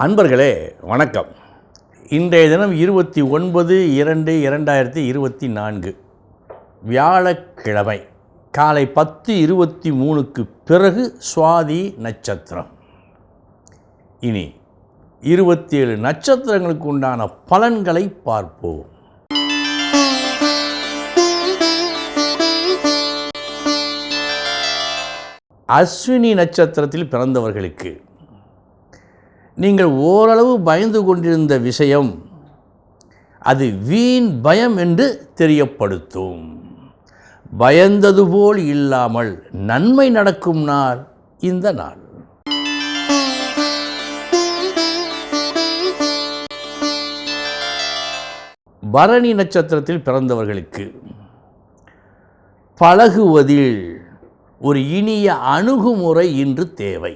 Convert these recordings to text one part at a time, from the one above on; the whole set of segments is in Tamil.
அன்பர்களே வணக்கம். இன்றைய தினம் இருபத்தி ஒன்பது இரண்டு இரண்டாயிரத்தி இருபத்தி நான்கு. வியாழக்கிழமை காலை பத்து இருபத்தி மூணுக்கு பிறகு சுவாதி நட்சத்திரம். இனி இருபத்தி ஏழு நட்சத்திரங்களுக்கு உண்டான பலன்களை பார்ப்போம். அஸ்வினி நட்சத்திரத்தில் பிறந்தவர்களுக்கு நீங்கள் ஓரளவு பயந்து கொண்டிருந்த விஷயம் அது வீண் பயம் என்று தெரியப்படுத்தும். பயந்தது போல் இல்லாமல் நன்மை நடக்கும் நாள் இந்த நாள். பரணி நட்சத்திரத்தில் பிறந்தவர்களுக்கு பழகுவதில் ஒரு இனிய அணுகுமுறை இன்று தேவை.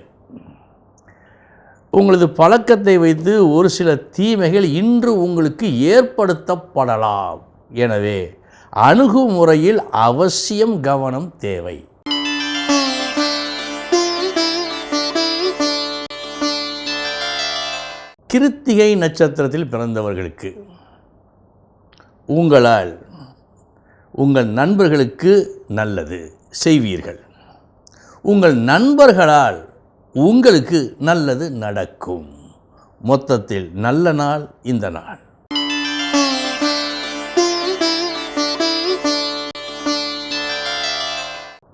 உங்களது பழக்கத்தை வைத்து ஒரு சில தீமைகள் இன்று உங்களுக்கு ஏற்படுத்தப்படலாம். எனவே அணுகுமுறையில் அவசியம் கவனம் தேவை. கிருத்திகை நட்சத்திரத்தில் பிறந்தவர்களுக்கு உங்களால் உங்கள் நண்பர்களுக்கு நல்லது செய்வீர்கள். உங்கள் நண்பர்களால் உங்களுக்கு நல்லது நடக்கும். மொத்தத்தில் நல்ல நாள் இந்த நாள்.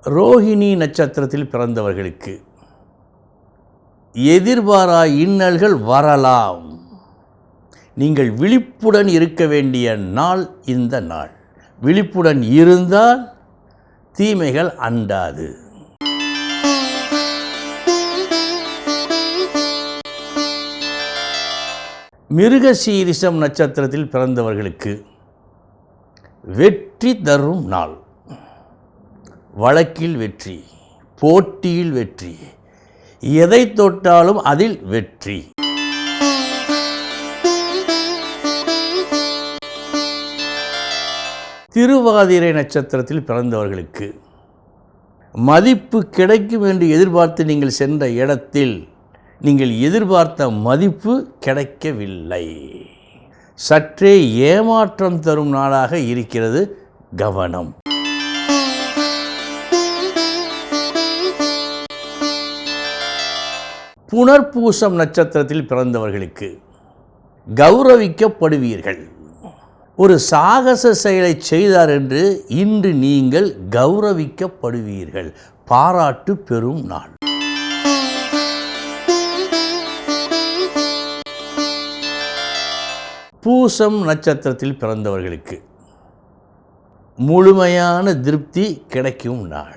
ரோஹிணி நட்சத்திரத்தில் பிறந்தவர்களுக்கு எதிர்பாரா இன்னல்கள் வரலாம். நீங்கள் விழிப்புடன் இருக்க வேண்டிய நாள் இந்த நாள். விழிப்புடன் இருந்தால் தீமைகள் அண்டாது. மிருகசீரிசம் நட்சத்திரத்தில் பிறந்தவர்களுக்கு வெற்றி தரும் நாள். வழக்கில் வெற்றி போட்டியில் வெற்றி எதை தொட்டாலும் அதில் வெற்றி. திருவாதிரை நட்சத்திரத்தில் பிறந்தவர்களுக்கு மதிப்பு கிடைக்கும் என்று எதிர்பார்த்து நீங்கள் சென்ற இடத்தில் நீங்கள் எதிர்பார்த்த மதிப்பு கிடைக்கவில்லை. சற்றே ஏமாற்றம் தரும் நாளாக இருக்கிறது கவனம். புனர்பூசம் நட்சத்திரத்தில் பிறந்தவர்களுக்கு கௌரவிக்கப்படுவீர்கள். ஒரு சாகச செயலை செய்தார் என்று இன்று நீங்கள் கௌரவிக்கப்படுவீர்கள். பாராட்டு பெறும் நாள். பூசம் நட்சத்திரத்தில் பிறந்தவர்களுக்கு முழுமையான திருப்தி கிடைக்கும் நாள்.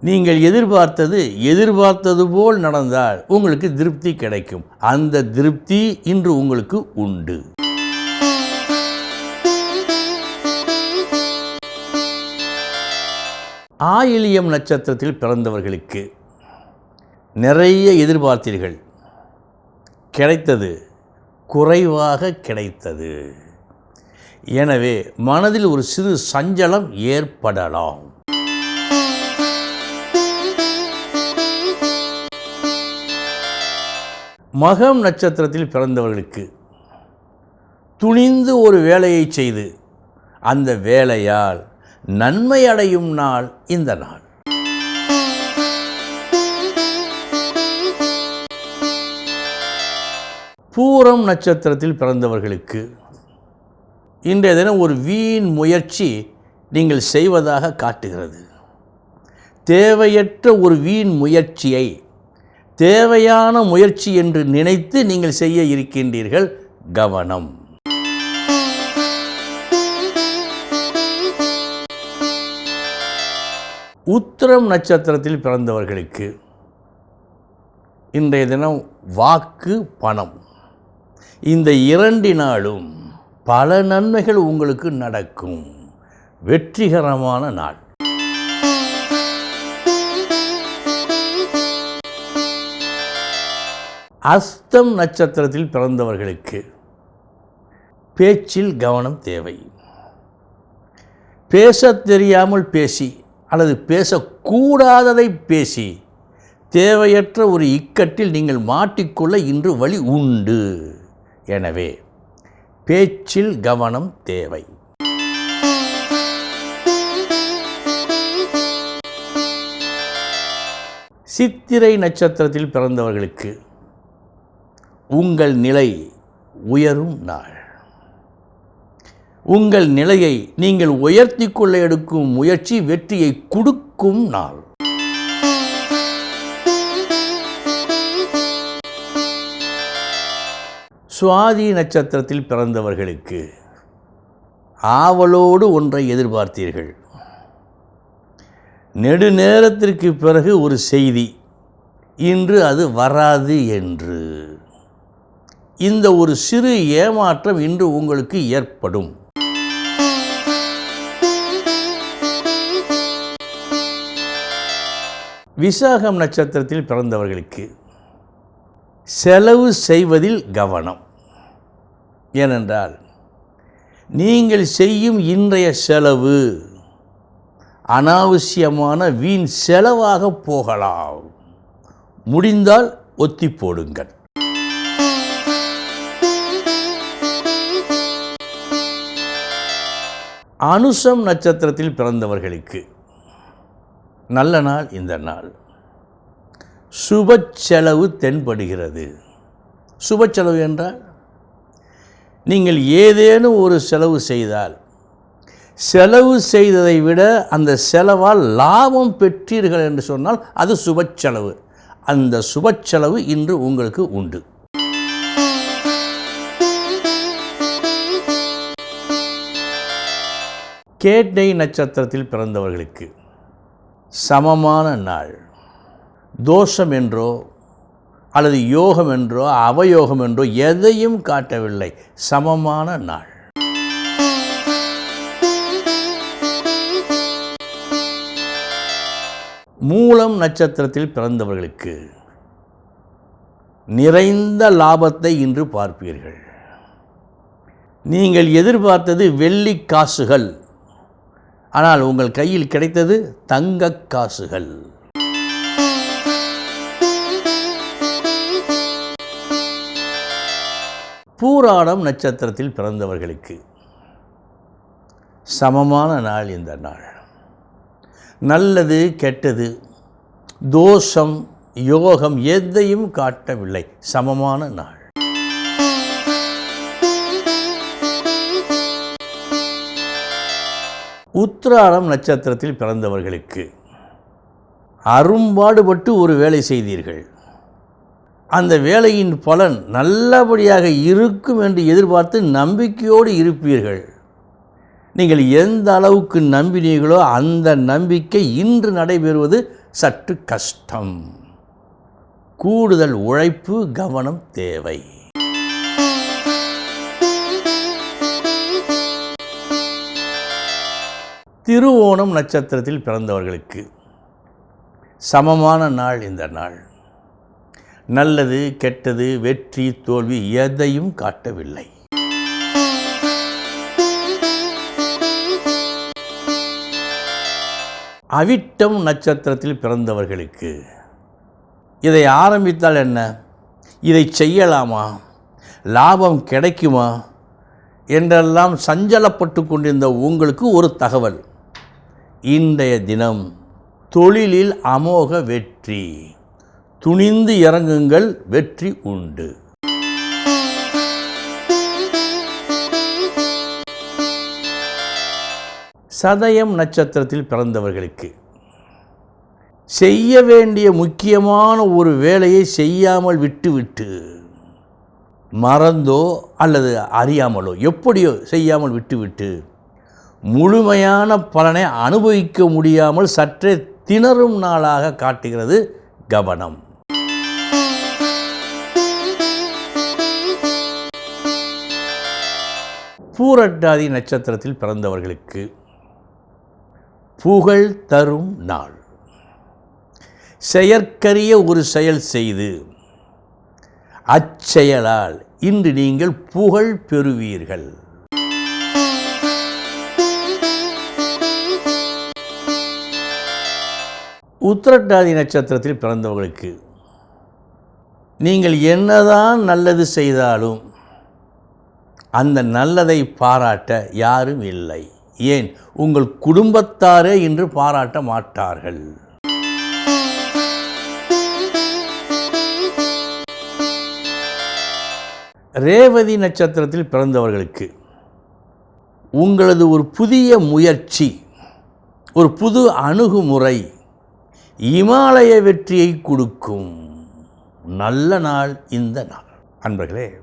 நீங்கள் எதிர்பார்த்தது எதிர்பார்த்தது போல் நடந்தால் உங்களுக்கு திருப்தி கிடைக்கும். அந்த திருப்தி இன்று உங்களுக்கு உண்டு. ஆயிலியம் நட்சத்திரத்தில் பிறந்தவர்களுக்கு நிறைய எதிர்பார்த்தீர்கள். கிடைத்தது குறைவாக கிடைத்தது. எனவே மனதில் ஒரு சிறு சஞ்சலம் ஏற்படலாம். மகம் நட்சத்திரத்தில் பிறந்தவர்களுக்கு துணிந்து ஒரு வேலையை செய்து அந்த வேலையால் நன்மை அடையும் நாள் இந்த நாள். பூரம் நட்சத்திரத்தில் பிறந்தவர்களுக்கு இன்றைய தினம் ஒரு வீண் முயற்சி நீங்கள் செய்வதாக காட்டுகிறது. தேவையற்ற ஒரு வீண் முயற்சியை தேவையான முயற்சி என்று நினைத்து நீங்கள் செய்ய இருக்கின்றீர்கள் கவனம். உத்திரம் நட்சத்திரத்தில் பிறந்தவர்களுக்கு இன்றைய தினம் வாக்கு பணம். இந்த இரண்டினாலும் பல நன்மைகள் உங்களுக்கு நடக்கும். வெற்றிகரமான நாள். அஸ்தம் நட்சத்திரத்தில் பிறந்தவர்களுக்கு பேச்சில் கவனம் தேவை. பேசத் தெரியாமல் பேசி அல்லது பேசக்கூடாததை பேசி தேவையற்ற ஒரு இக்கட்டில் நீங்கள் மாட்டிக்கொள்ள இன்று வழி உண்டு. எனவே பேச்சில் கவனம் தேவை. சித்திரை நட்சத்திரத்தில் பிறந்தவர்களுக்கு உங்கள் நிலை உயரும் நாள். உங்கள் நிலையை நீங்கள் உயர்த்தி கொள்ள எடுக்கும் முயற்சி வெற்றியை கொடுக்கும் நாள். சுவாதி நட்சத்திரத்தில் பிறந்தவர்களுக்கு ஆவலோடு ஒன்றை எதிர்பார்த்தீர்கள். நெடுநேரத்திற்கு பிறகு ஒரு செய்தி இன்று அது வராது என்று. இந்த ஒரு சிறு ஏமாற்றம் இன்று உங்களுக்கு ஏற்படும். விசாகம் நட்சத்திரத்தில் பிறந்தவர்களுக்கு செலவு செய்வதில் கவனம். ஏனென்றால் நீங்கள் செய்யும் இன்றைய செலவு அனாவசியமான வீண் செலவாக போகலாம். முடிந்தால் ஒத்தி போடுங்கள். அனுசம் நட்சத்திரத்தில் பிறந்தவர்களுக்கு நல்ல நாள் இந்த நாள். சுப செலவு தென்படுகிறது. சுப செலவு என்றால் நீங்கள் ஏதேனும் ஒரு செலவு செய்தால் செலவு செய்ததை விட அந்த செலவால் லாபம் பெற்றீர்கள் என்று சொன்னால் அது சுப செலவு. அந்த சுப செலவு இன்று உங்களுக்கு உண்டு. கேட்டை நட்சத்திரத்தில் பிறந்தவர்களுக்கு சமமான நாள். தோஷம் என்றோ அல்லது யோகம் என்றோ அவயோகம் என்றோ எதையும் காட்டவில்லை. சமமான நாள். மூலம் நட்சத்திரத்தில் பிறந்தவர்களுக்கு நிறைந்த லாபத்தை இன்று பார்ப்பீர்கள். நீங்கள் எதிர்பார்த்தது வெள்ளி காசுகள். ஆனால் உங்கள் கையில் கிடைத்தது தங்கக் காசுகள். பூராடம் நட்சத்திரத்தில் பிறந்தவர்களுக்கு சமமான நாள் இந்த நாள். நல்லது கெட்டது தோஷம் யோகம் எதையும் காட்டவில்லை. சமமான நாள். உத்திராடம் நட்சத்திரத்தில் பிறந்தவர்களுக்கு அரும்பாடுபட்டு ஒரு வேலை செய்தீர்கள். அந்த வேலையின் பலன் நல்லபடியாக இருக்கும் என்று எதிர்பார்த்து நம்பிக்கையோடு இருப்பீர்கள். நீங்கள் எந்த அளவுக்கு நம்பினீர்களோ அந்த நம்பிக்கை இன்று நடைபெறுவது சற்று கஷ்டம். கூடுதல் உழைப்பு கவனம் தேவை. திருவோணம் நட்சத்திரத்தில் பிறந்தவர்களுக்கு சமமான நாள் இந்த நாள். நல்லது கெட்டது வெற்றி தோல்வி எதையும் காட்டவில்லை. அவிட்டம் நட்சத்திரத்தில் பிறந்தவர்களுக்கு இதை ஆரம்பித்தால் என்ன? இதை செய்யலாமா? லாபம் கிடைக்குமா? என்றெல்லாம் சஞ்சலப்பட்டு கொண்டிருந்த உங்களுக்கு ஒரு தகவல். இன்றைய தினம் தொழிலில் அமோக வெற்றி. துணிந்து இறங்குங்கள் வெற்றி உண்டு. சதயம் நட்சத்திரத்தில் பிறந்தவர்களுக்கு. செய்ய வேண்டிய முக்கியமான ஒரு வேலையை செய்யாமல் விட்டுவிட்டு மறந்தோ அல்லது அறியாமலோ எப்படியோ செய்யாமல் விட்டுவிட்டு முழுமையான பலனை அனுபவிக்க முடியாமல் சற்றே திணறும் நாளாக காட்டுகிறது கவனம். பூரட்டாதி நட்சத்திரத்தில் பிறந்தவர்களுக்கு புகழ் தரும் நாள். செயற்கரிய ஒரு செயல் செய்து அச்செயலால் இன்று நீங்கள் புகழ் பெறுவீர்கள். உத்திரட்டாதி நட்சத்திரத்தில் பிறந்தவர்களுக்கு நீங்கள் என்னதான் நல்லது செய்தாலும் அந்த நல்லதை பாராட்ட யாரும் இல்லை. ஏன்? உங்கள் குடும்பத்தாரே இன்று பாராட்ட மாட்டார்கள். ரேவதி நட்சத்திரத்தில் பிறந்தவர்களுக்கு உங்களது ஒரு புதிய முயற்சி ஒரு புது அணுகுமுறை இமாலய வெற்றியை கொடுக்கும். நல்ல நாள் இந்த நாள். அன்பர்களே